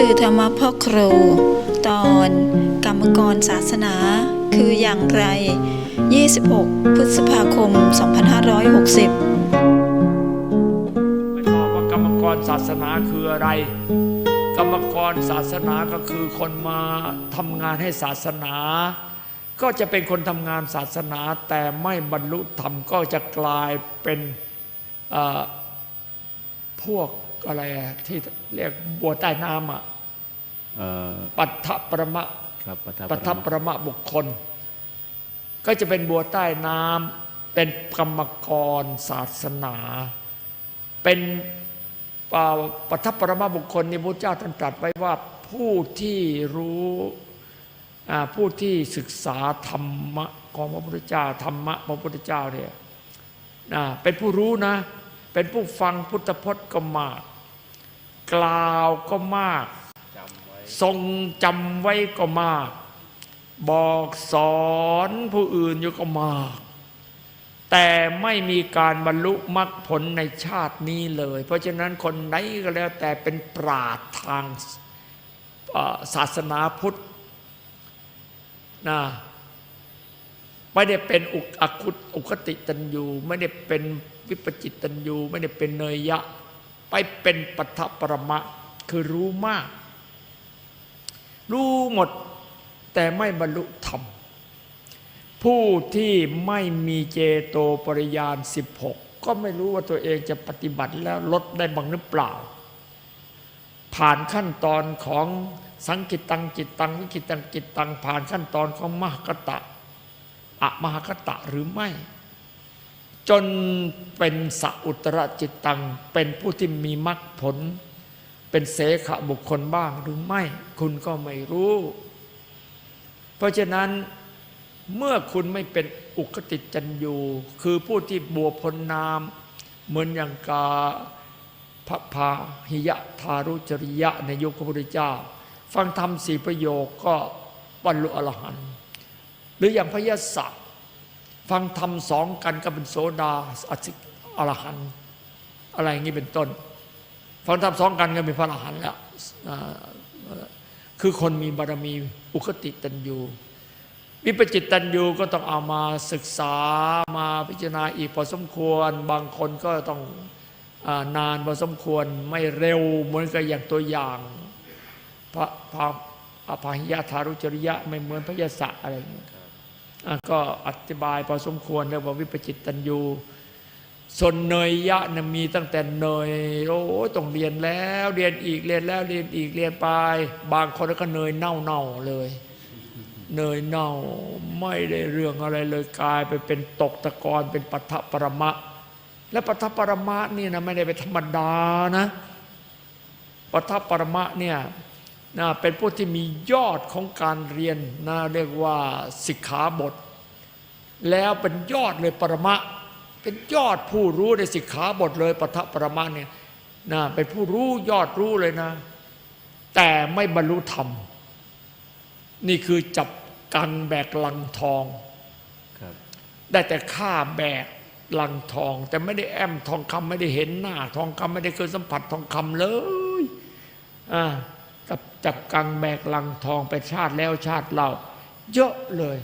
สื่อธรรมพ่อครูตอนกรรมกรศาสนาคืออย่างไร 26 พฤษภาคม 2560 ไม่ตอบว่ากรรมกรศาสนาคืออะไร กรรมกรศาสนาก็คือคนมาทำงานให้ศาสนา ก็จะเป็นคนทำงานศาสนาแต่ไม่บรรลุธรรมก็จะกลายเป็นอ่อพวกอะไรที่เรียกบัวใต้น้ำอะเอ่อ ปัทภประมะครับปทับปัทภประมะบุคคล ก็จะเป็นบัวใต้น้ำเป็นกรรมกรศาสนา เป็นอ่าปัทภปรมาบุคคลนี่พระเจ้าท่านตรัสไว้ว่าผู้ที่รู้อ่าผู้ที่ศึกษาธรรมะของพระพุทธเจ้าธรรมะพระพุทธเจ้าเนี่ยนะเป็นผู้รู้นะ เป็นผู้ฟังพุทธพจน์ก็มาก กล่าวก็มาก ทรงจำไว้ก็มาก บอกสอนผู้อื่นอยู่ก็มาก แต่ไม่มีการบรรลุมรรคผลในชาตินี้เลย เพราะฉะนั้นคนไหนก็แล้วแต่เป็นปราดทางเอ่อศาสนาพุทธนะไม่ได้เป็นอุกอคุตอุคติตันยูไม่ได้เป็นวิปจิตตันยูไม่ได้เป็นเนยยะ ไปเป็นปัทภปรมะคือรู้มาก รู้หมดแต่ไม่บรรลุธรรม ผู้ที่ไม่มีเจโตปริยาน 16 ก็ไม่รู้ว่าตัวเองจะปฏิบัติแล้วลดได้บ้างหรือเปล่า ผ่านขั้นตอนของสังกิตตังจิตตังวิกิตตังจิตตังผ่านขั้นตอนของมหกตะอะมหกตะหรือไม่ จนเป็นสัอุตรจิตตังเป็นผู้ที่มีมรรคผล เป็นเสขบุคคลบ้างหรือไม่คุณก็ไม่รู้ เพราะฉะนั้นเมื่อคุณไม่เป็นอุคติจันยูคือผู้ที่บัวพ้นน้ำเหมือนอย่างกาพระพาหิยะทารุจริยะในยุคพระพุทธเจ้า ฟังธรรมสี่ประโยคก็บรรลุอรหันต์หรืออย่างพระยศฟังธรรมสองกันก็เป็นโสดาอสิอรหันต์อะไรอย่างนี้เป็นต้น ฟังธรรมสองกันก็เป็นพระอรหันต์แล้วคือคนมีบารมีอุคติตันยูวิปจิตตันยูก็ต้องเอามาศึกษามาพิจารณาอีกพอสมควร บางคนก็ต้องอนานพอสมควรไม่เร็วเหมือนกับอย่างตัวอย่างพระพระอภาหิยะทารุจริยะไม่เหมือนพระยศะอะไรอย่างเงี้ยก็อธิบายพอสมควรเรียกว่าวิปจิตตันยู ส่วนเนยยะนะมีตั้งแต่เนยโอ้ต้องเรียนแล้วเรียนอีกเรียนแล้วเรียนอีกเรียนไป บางคนก็เนยเน่าเน่าๆเลย เนยเน่าไม่ได้เรื่องอะไรเลยกลายไปเป็นตกตะกอนเป็นปัทภปรมะ และปัทภปรมะนี่นะไม่ได้เป็นธรรมดานะปัทภปรมะเนี่ยนะเป็นผู้ที่มียอดของการเรียนนะเรียกว่าสิกขาบท แล้วเป็นยอดเลยปรมะ เป็นยอดผู้รู้ในสิกขาบทเลยปัทภปรมะเนี่ยนะเป็นผู้รู้ยอดรู้เลยนะ แต่ไม่บรรลุธรรม นี่คือจับกังแบกลังทองครับได้แต่ฆ่าแบกลังทอง แต่ไม่ได้แอมทองคำไม่ได้เห็นหน้า ทองคำไม่ได้เคยสัมผัสทองคำเลยอ่ากับจับกังแบกลังทองไปชาติแล้วชาติเล่า เยอะเลย